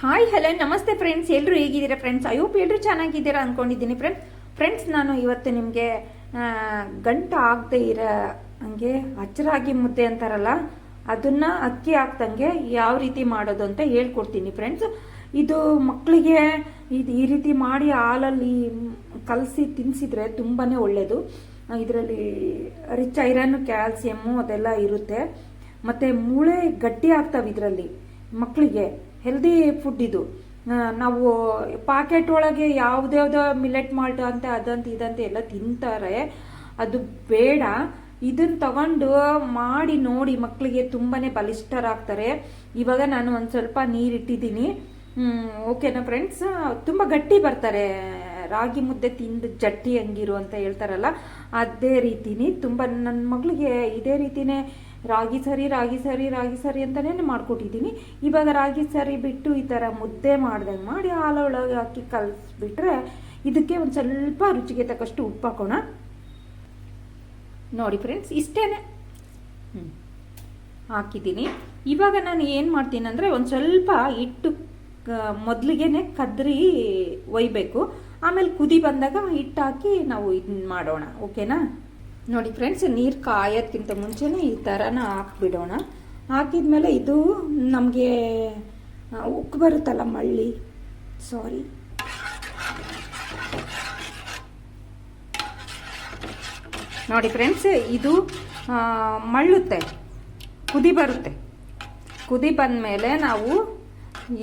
Hi hello ನಮಸ್ತೆ friends ಎಲ್ಲರೂ ಹೇಗಿದ್ದೀರಾ ಫ್ರೆಂಡ್ಸ್ ಹೋಪ್ ಎಲ್ಲರೂ ಚೆನ್ನಾಗಿದ್ದೀರಾ ಅಂದ್ಕೊಂಡಿದ್ದೀನಿ ಫ್ರೆಂಡ್ಸ್ ಫ್ರೆಂಡ್ಸ್ ನಾನು ಇವತ್ತು ನಿಮಗೆ ಗಂಟು ಆಗದೆ ಇರೋ ಹಂಗೆ ಅಚ್ಚರಾಗಿ ಮುದ್ದೆ ಅಂತಾರಲ್ಲ, ಅದನ್ನ ಅಕ್ಕಿ ಹಾಕ್ದಂಗೆ ಯಾವ ರೀತಿ ಮಾಡೋದು ಅಂತ ಹೇಳ್ಕೊಡ್ತೀನಿ ಫ್ರೆಂಡ್ಸ್ ಇದು ಮಕ್ಕಳಿಗೆ ಇದು ಈ ರೀತಿ ಮಾಡಿ ಹಾಲಲ್ಲಿ ಕಲಸಿ ತಿನ್ನಿಸಿದ್ರೆ ತುಂಬಾನೇ ಒಳ್ಳೆಯದು ಇದರಲ್ಲಿ ರಿಚ್ ಐರನ್ ಕ್ಯಾಲ್ಸಿಯಮ್ಮು ಅದೆಲ್ಲ ಇರುತ್ತೆ. ಮತ್ತೆ ಮೂಳೆ ಗಟ್ಟಿ ಆಗ್ತವೆ ಇದರಲ್ಲಿ ಮಕ್ಕಳಿಗೆ ಹೆಲ್ದಿ ಫುಡ್ ಇದು. ನಾವು ಪಾಕೆಟ್ ಒಳಗೆ ಯಾವ್ದ್ಯಾವ್ದೋ ಮಿಲೆಟ್ ಮಾಲ್ಟ್ ಅಂತ, ಅದಂತ, ಇದಂತ ಎಲ್ಲ ತಿಂತಾರೆ. ಅದು ಬೇಡ. ಇದನ್ನ ತಗೊಂಡು ಮಾಡಿ ನೋಡಿ ಮಕ್ಕಳಿಗೆ ತುಂಬಾನೇ ಬಲಿಷ್ಠರಾಗ್ತಾರೆ. ಇವಾಗ ನಾನು ಒಂದು ಸ್ವಲ್ಪ ನೀರಿಟ್ಟಿದ್ದೀನಿ. ಓಕೆನಾ ಫ್ರೆಂಡ್ಸ್ ತುಂಬಾ ಗಟ್ಟಿ ಬರ್ತಾರೆ. ರಾಗಿ ಮುದ್ದೆ ತಿಂದು ಜಟ್ಟಿ ಹಂಗಿರು ಅಂತ ಹೇಳ್ತಾರಲ್ಲ, ಅದೇ ರೀತಿನಿ ತುಂಬಾ ನನ್ನ ಮಗಳಿಗೆ ಇದೇ ರೀತಿನೇ ರಾಗಿ ಸರಿ ರಾಗಿ ಸರಿ ರಾಗಿ ಸರಿ ಅಂತಾನೆ ಮಾಡ್ಕೊಟ್ಟಿದ್ದೀನಿ. ಇವಾಗ ರಾಗಿ ಸರಿ ಬಿಟ್ಟು ಈ ಥರ ಮುದ್ದೆ ಮಾಡ್ದಂಗೆ ಮಾಡಿ ಹಾಲೊಳಗೆ ಹಾಕಿ ಕಲಿಸ್ಬಿಟ್ರೆ ಇದಕ್ಕೆ ಒಂದು ಸ್ವಲ್ಪ ರುಚಿಗೆ ತಕ್ಕಷ್ಟು ಉಪ್ಪು ಹಾಕೋಣ. ನೋಡಿ ಫ್ರೆಂಡ್ಸ್, ಇಷ್ಟೇನೆ. ಹ್ಮ್. ಹಾಕಿದ್ದೀನಿ. ಇವಾಗ ನಾನು ಏನು ಮಾಡ್ತೀನಿ ಅಂದರೆ ಒಂದು ಸ್ವಲ್ಪ ಹಿಟ್ಟು ಮೊದಲಿಗೆ ಕದ್ರಿ ಒಯ್ಬೇಕು. ಆಮೇಲೆ ಕುದಿ ಬಂದಾಗ ಹಿಟ್ಟು ಹಾಕಿ ನಾವು ಇದನ್ನ ಮಾಡೋಣ, ಓಕೆನಾ? ನೋಡಿ ಫ್ರೆಂಡ್ಸ್ ನೀರು ಕಾಯೋದ್ಕಿಂತ ಮುಂಚೆನೇ ಈ ಥರನ ಹಾಕ್ಬಿಡೋಣ. ಹಾಕಿದ್ಮೇಲೆ ಇದು ನಮಗೆ ಉಕ್ಕು ಬರುತ್ತಲ್ಲ ಮಳ್ಳಿ? ಸಾರಿ ನೋಡಿ ಫ್ರೆಂಡ್ಸ್ ಇದು ಮಳ್ಳುತ್ತೆ. ಕುದಿ ಬರುತ್ತೆ. ಕುದಿ ಬಂದಮೇಲೆ ನಾವು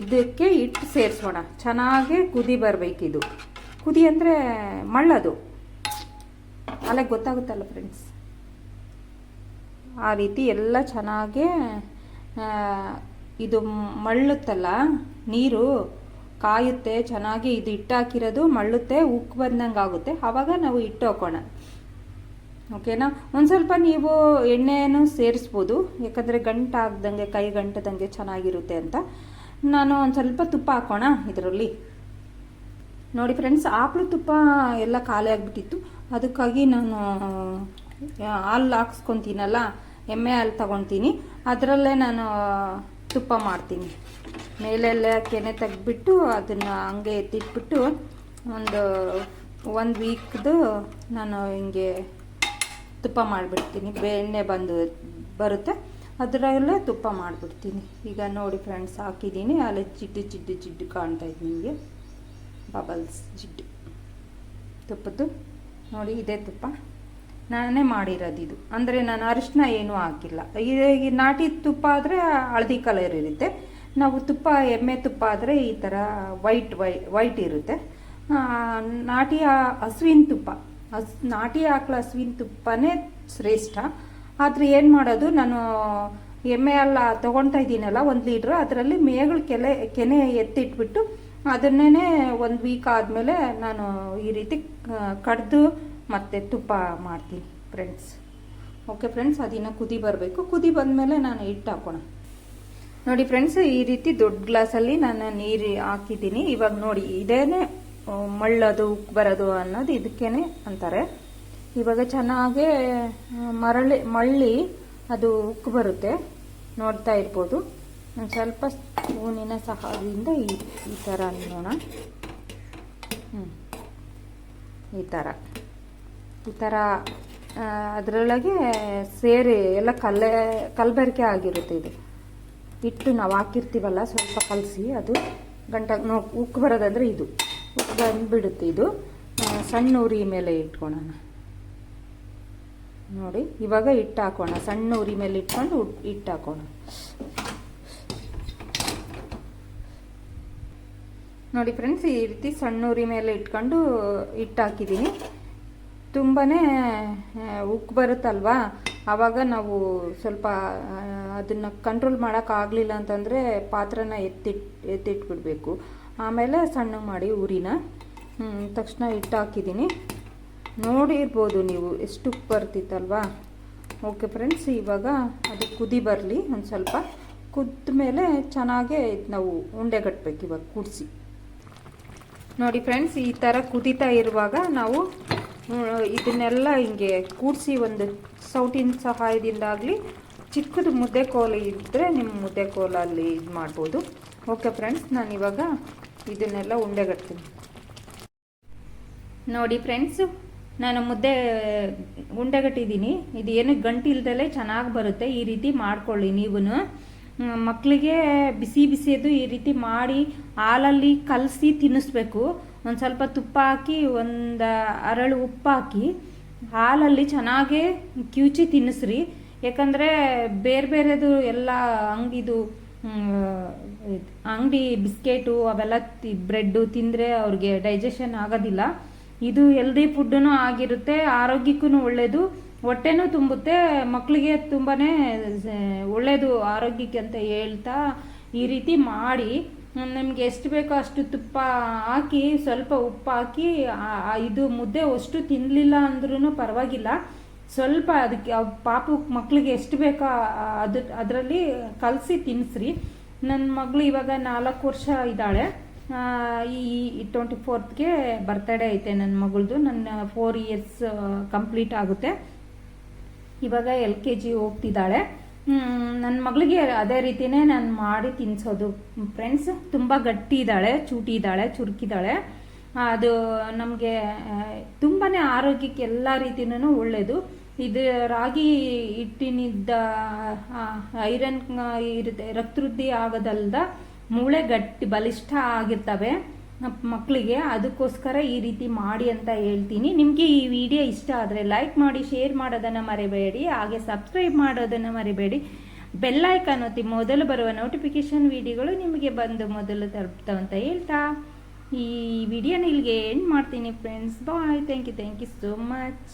ಇದಕ್ಕೆ ಹಿಟ್ಟು ಸೇರಿಸೋಣ. ಚೆನ್ನಾಗಿ ಕುದಿ ಬರಬೇಕಿದು. ಕುದಿ ಅಂದರೆ ಮಳ್ಳದು. ಅಲ್ಲ ಗೊತ್ತಾಗುತ್ತಲ್ಲ ಫ್ರೆಂಡ್ಸ್ ಆ ರೀತಿ ಎಲ್ಲ ಚೆನ್ನಾಗಿ ಇದು ಮಳ್ಳುತ್ತಲ್ಲ, ನೀರು ಕಾಯುತ್ತೆ, ಚೆನ್ನಾಗಿ ಇದು ಹಿಟ್ಟು ಹಾಕಿರೋದು ಮಳ್ಳುತ್ತೆ ಉಕ್ಕು ಬಂದಂಗೆ ಆಗುತ್ತೆ. ಆವಾಗ ನಾವು ಇಟ್ಟು ಹಾಕೋಣ. ಓಕೆನಾ? ಒಂದು ಸ್ವಲ್ಪ ನೀವು ಎಣ್ಣೆಯನ್ನು ಸೇರಿಸ್ಬೋದು. ಯಾಕಂದರೆ ಗಂಟು ಆಗ್ದಂಗೆ, ಕೈ ಗಂಟದಂಗೆ ಚೆನ್ನಾಗಿರುತ್ತೆ ಅಂತ. ನಾನು ಒಂದು ಸ್ವಲ್ಪ ತುಪ್ಪ ಹಾಕೋಣ ಇದರಲ್ಲಿ. ನೋಡಿ ಫ್ರೆಂಡ್ಸ್ ಆಕಳು ತುಪ್ಪ ಎಲ್ಲ ಖಾಲಿ ಆಗಿಬಿಟ್ಟಿತ್ತು. ಅದಕ್ಕಾಗಿ ನಾನು ಹಾಲು ಹಾಕ್ಸ್ಕೊತೀನಲ್ಲ, ಎಮ್ಮೆ ಹಾಲು ತಗೊತೀನಿ. ಅದರಲ್ಲೇ ನಾನು ತುಪ್ಪ ಮಾಡ್ತೀನಿ. ಮೇಲೆಲ್ಲ ಕೆನೆ ತೆಗ್ದುಬಿಟ್ಟು ಅದನ್ನು ಹಂಗೆ ಎತ್ತಿಟ್ಬಿಟ್ಟು ಒಂದು ಒಂದು ವೀಕ್ದು ನಾನು ಹಿಂಗೆ ತುಪ್ಪ ಮಾಡಿಬಿಡ್ತೀನಿ. ಬೆಣ್ಣೆ ಬಂದು ಬರುತ್ತೆ. ಅದರಲ್ಲೇ ತುಪ್ಪ ಮಾಡಿಬಿಡ್ತೀನಿ. ಈಗ ನೋಡಿ ಫ್ರೆಂಡ್ಸ್ ಹಾಕಿದ್ದೀನಿ. ಅಲ್ಲಿ ಜಿಡ್ಡು ಜಿಡ್ಡು ಜಿಡ್ಡು ಕಾಣ್ತಾ ಇದೆ ನಿಮಗೆ. ಬಬಲ್ಸ್ ಜಿಡ್ಡು. ತುಪ್ಪದ್ದು. ನೋಡಿ, ಇದೇ ತುಪ್ಪ. ನಾನೇ ಮಾಡಿರೋದು ಇದು. ಅಂದರೆ ನಾನು ಅರಿಶಿನ ಏನೂ ಹಾಕಿಲ್ಲ. ಈ- ನಾಟಿ ತುಪ್ಪ ಆದರೆ ಹಳದಿ ಕಲರ್ ಇರುತ್ತೆ. ನಾವು ತುಪ್ಪ, ಎಮ್ಮೆ ತುಪ್ಪ ಆದರೆ ಈ ಥರ ವೈಟ್ ವೈ ವೈಟ್ ಇರುತ್ತೆ. ನಾಟಿ ಹಸುವಿನ ತುಪ್ಪ. ಹಸ್, ನಾಟಿ ಆಕಳ ಹಸುವಿನ ತುಪ್ಪನೇ ಶ್ರೇಷ್ಠ. ಆದರೆ ಏನು ಮಾಡೋದು? ನಾನು ಎಮ್ಮೆ ಎಲ್ಲ ತೊಗೊಳ್ತಾ ಇದ್ದೀನಲ್ಲ ಒಂದು ಲೀಟ್ರ್ ಅದರಲ್ಲಿ ಮೇಗಳು ಕೆಲೆ, ಕೆನೆ ಎತ್ತಿಟ್ಬಿಟ್ಟು ಅದನ್ನೇ ಒಂದು ವೀಕ್ ಆದಮೇಲೆ ನಾನು ಈ ರೀತಿ ಕಡ್ದು ಮತ್ತೆ ತುಪ್ಪ ಮಾಡ್ತೀನಿ ಫ್ರೆಂಡ್ಸ್ ಓಕೆ ಫ್ರೆಂಡ್ಸ್ ಅದಿನ್ನ ಕುದಿ ಬರಬೇಕು. ಕುದಿ ಬಂದಮೇಲೆ ನಾನು ಹಿಟ್ಟು ಹಾಕೋಣ. ನೋಡಿ ಫ್ರೆಂಡ್ಸ್ ಈ ರೀತಿ ದೊಡ್ಡ ಗ್ಲಾಸಲ್ಲಿ ನಾನು ನೀರು ಹಾಕಿದ್ದೀನಿ. ಇವಾಗ ನೋಡಿ, ಇದೇನೆ ಮಳ್ಳೋದು ಉಕ್ಕು ಬರೋದು ಅನ್ನೋದು ಇದಕ್ಕೇನೆ ಅಂತಾರೆ. ಇವಾಗ ಚೆನ್ನಾಗೆ ಮರಳಿ, ಮಳ್ಳಿ ಅದು ಉಕ್ಕು ಬರುತ್ತೆ. ನೋಡ್ತಾ ಇರ್ಬೋದು. ಒಂದು ಸ್ವಲ್ಪ ಸ್ಪೂನಿನ ಸಹಾಯದಿಂದ ಈ ಈ ಥರ ಅನ್ನೋಣ. ಹ್ಞೂ ಈ ಥರ ಈ ಥರ ಅದರೊಳಗೆ ಸೇರಿ ಎಲ್ಲ ಕಲ್ಲೆ ಕಲಬೆರಕೆ ಆಗಿರುತ್ತೆ ಇದು. ಹಿಟ್ಟು ನಾವು ಹಾಕಿರ್ತೀವಲ್ಲ, ಸ್ವಲ್ಪ ಕಲಸಿ ಅದು ಗಂಟ, ನೋ, ಉಕ್ಕು ಬರೋದಂದ್ರೆ ಇದು. ಉಕ್ಕು ಬಂದುಬಿಡುತ್ತೆ ಇದು. ಸಣ್ಣ ಉರಿ ಮೇಲೆ ಇಟ್ಕೊಳೋಣ. ನೋಡಿ, ಇವಾಗ ಹಿಟ್ಟು ಹಾಕೋಣ ಸಣ್ಣ ಉರಿ ಮೇಲೆ ಇಟ್ಕೊಂಡು ಹಿಟ್ಟು ಹಾಕೋಣ ನೋಡಿ ಫ್ರೆಂಡ್ಸ್ ಈ ರೀತಿ ಸಣ್ಣ ಉರಿ ಮೇಲೆ ಇಟ್ಕೊಂಡು ಹಿಟ್ಟು ಹಾಕಿದ್ದೀನಿ ತುಂಬಾ ಉಕ್ಕು ಬರುತ್ತಲ್ವಾ? ಆವಾಗ ನಾವು ಸ್ವಲ್ಪ ಅದನ್ನು ಕಂಟ್ರೋಲ್ ಮಾಡೋಕ್ಕಾಗಲಿಲ್ಲ ಅಂತಂದರೆ ಪಾತ್ರನ ಎತ್ತಿಟ್, ಎತ್ತಿಟ್ಬಿಡ್ಬೇಕು. ಆಮೇಲೆ ಸಣ್ಣಗೆ ಮಾಡಿ ಉರಿನ ತಕ್ಷಣ ಹಿಟ್ಟು ಹಾಕಿದ್ದೀನಿ ನೋಡಿರ್ಬೋದು ನೀವು ಎಷ್ಟು ಉಕ್ಕು ಬರ್ತಿತ್ತಲ್ವಾ? ಓಕೆ ಫ್ರೆಂಡ್ಸ್ ಇವಾಗ ಅದು ಕುದಿ ಬರಲಿ, ಒಂದು ಸ್ವಲ್ಪ. ಕುದ್ದ ಮೇಲೆ ಚೆನ್ನಾಗೇ ನಾವು ಉಂಡೆ ಕಟ್ಟಬೇಕು ಇವಾಗ ಕುದಿಸಿ ನೋಡಿ ಫ್ರೆಂಡ್ಸ್ ಈ ಥರ ಕುದೀತಾ ಇರುವಾಗ ನಾವು ಇದನ್ನೆಲ್ಲ ಹಿಂಗೆ ಕೂಡಿಸಿ ಒಂದು ಸೌಟಿನ ಸಹಾಯದಿಂದಾಗಲಿ ಚಿಕ್ಕದು ಮುದ್ದೆ ಕೋಲು ಇದ್ದರೆ ನಿಮ್ಮ ಮುದ್ದೆ ಕೋಲಲ್ಲಿ ಇದು ಮಾಡ್ಬೋದು. ಓಕೆ ಫ್ರೆಂಡ್ಸ್ ನಾನು ಇವಾಗ ಇದನ್ನೆಲ್ಲ ಉಂಡೆಗಟ್ತೀನಿ. ನೋಡಿ ಫ್ರೆಂಡ್ಸು ನಾನು ಮುದ್ದೆ ಉಂಡೆಗಟ್ಟಿದ್ದೀನಿ. ಇದು ಏನು ಗಂಟು ಇಲ್ದಲೇ ಚೆನ್ನಾಗಿ ಬರುತ್ತೆ. ಈ ರೀತಿ ಮಾಡ್ಕೊಳ್ಳಿ ನೀವು ಮಕ್ಕಳಿಗೆ ಬಿಸಿ ಬಿಸಿಯದು ಈ ರೀತಿ ಮಾಡಿ ಹಾಲಲ್ಲಿ ಕಲಸಿ ತಿನ್ನಿಸ್ಬೇಕು. ಒಂದು ಸ್ವಲ್ಪ ತುಪ್ಪ ಹಾಕಿ, ಒಂದು ಅರಳು ಉಪ್ಪು ಹಾಕಿ ಹಾಲಲ್ಲಿ ಚೆನ್ನಾಗಿ ಕಿವುಚಿ ತಿನ್ನಿಸ್ರಿ. ಯಾಕಂದರೆ ಬೇರೆ ಬೇರೆದು ಎಲ್ಲ ಅಂಗಿದು ಅಂಗಡಿ ಬಿಸ್ಕೆಟು ಅವೆಲ್ಲ ತಿ, ಬ್ರೆಡ್ಡು ತಿಂದರೆ ಅವ್ರಿಗೆ ಡೈಜೆಷನ್ ಆಗೋದಿಲ್ಲ. ಇದು ಹೆಲ್ದಿ ಫುಡ್ಡೂ ಆಗಿರುತ್ತೆ ಆರೋಗ್ಯಕ್ಕೂ ಒಳ್ಳೆಯದು ಹೊಟ್ಟೆನೂ ತುಂಬುತ್ತೆ ಮಕ್ಕಳಿಗೆ ತುಂಬಾ ಒಳ್ಳೆಯದು ಆರೋಗ್ಯಕ್ಕೆ ಅಂತ ಹೇಳ್ತಾ ಈ ರೀತಿ ಮಾಡಿ ನಿಮಗೆ ಎಷ್ಟು ಬೇಕೋ ಅಷ್ಟು ತುಪ್ಪ ಹಾಕಿ, ಸ್ವಲ್ಪ ಉಪ್ಪು ಹಾಕಿ ಇದು ಮುದ್ದೆ ಅಷ್ಟು ತಿನ್ನಲಿಲ್ಲ ಅಂದ್ರೂ ಪರವಾಗಿಲ್ಲ. ಸ್ವಲ್ಪ ಅದಕ್ಕೆ ಪಾಪು ಮಕ್ಕಳಿಗೆ ಎಷ್ಟು ಬೇಕೋ ಅದು, ಅದರಲ್ಲಿ ಕಲಸಿ ತಿನ್ನಿಸ್ರಿ ನನ್ನ ಮಗಳು ಇವಾಗ ನಾಲ್ಕು ವರ್ಷ ಇದ್ದಾಳೆ. ಈ ಟ್ವೆಂಟಿ ಫೋರ್ತ್ಗೆ ಬರ್ತಡೇ ಐತೆ ನನ್ನ ಮಗಳದು. ನನ್ನ ಫೋರ್ ಇಯರ್ಸ್ ಕಂಪ್ಲೀಟ್ ಆಗುತ್ತೆ. ಇವಾಗ ಎಲ್ ಕೆ ಜಿ ಹೋಗ್ತಿದ್ದಾಳೆ. ನನ್ನ ಮಗಳಿಗೆ ಅದೇ ರೀತಿನೇ ನಾನು ಮಾಡಿ ತಿನ್ನಿಸೋದು ಫ್ರೆಂಡ್ಸ್ ತುಂಬ ಗಟ್ಟಿ ಇದ್ದಾಳೆ ಚೂಟಿ ಇದ್ದಾಳೆ ಚುರುಕಿದ್ದಾಳೆ ಅದು ನಮಗೆ ತುಂಬಾ ಆರೋಗ್ಯಕ್ಕೆ ಎಲ್ಲ ರೀತಿನೂ ಒಳ್ಳೆಯದು ಇದು ರಾಗಿ ಹಿಟ್ಟಿನಿದ್ದ ಐರನ್ ಇರುತ್ತೆ, ರಕ್ತವೃದ್ಧಿ ಆಗೋದಲ್ದ ಮೂಳೆ ಗಟ್ಟಿ, ಬಲಿಷ್ಠ ಆಗಿರ್ತವೆ. ಮಕ್ಕಳಿಗೆ ಅದಕ್ಕೋಸ್ಕರ ಈ ರೀತಿ ಮಾಡಿ ಅಂತ ಹೇಳ್ತೀನಿ. ನಿಮಗೆ ಈ ವಿಡಿಯೋ ಇಷ್ಟ ಆದರೆ ಲೈಕ್ ಮಾಡಿ ಶೇರ್ ಮಾಡೋದನ್ನು ಮರಿಬೇಡಿ. ಹಾಗೆ ಸಬ್ಸ್ಕ್ರೈಬ್ ಮಾಡೋದನ್ನು ಮರಿಬೇಡಿ. ಬೆಲ್ಲೈಕನ್ ಒತ್ತಿ ಮೊದಲು ಬರುವ ನೋಟಿಫಿಕೇಶನ್ ವಿಡಿಯೋಗಳು ನಿಮಗೆ ಬಂದು ಮೊದಲು ತಲುಪ್ತಾವಂತ ಹೇಳ್ತಾ. ಈ ವಿಡಿಯೋನ ಇಲ್ಲಿಗೆ ಎಂಡ್ ಮಾಡ್ತೀನಿ friends bye thank you thank you so much